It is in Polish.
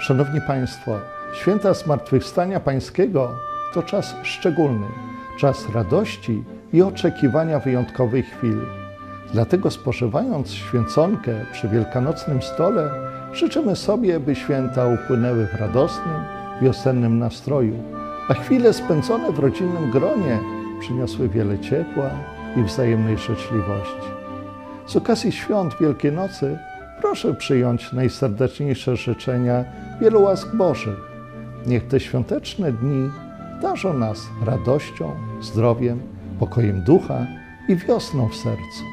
Szanowni Państwo, święta Zmartwychwstania Pańskiego to czas szczególny, czas radości i oczekiwania wyjątkowej chwili. Dlatego spożywając święconkę przy wielkanocnym stole, życzymy sobie, by święta upłynęły w radosnym, wiosennym nastroju, a chwile spędzone w rodzinnym gronie przyniosły wiele ciepła i wzajemnej życzliwości. Z okazji świąt Wielkiej Nocy proszę przyjąć najserdeczniejsze życzenia wielu łask Bożych. Niech te świąteczne dni darzą nas radością, zdrowiem, pokojem ducha i wiosną w sercu.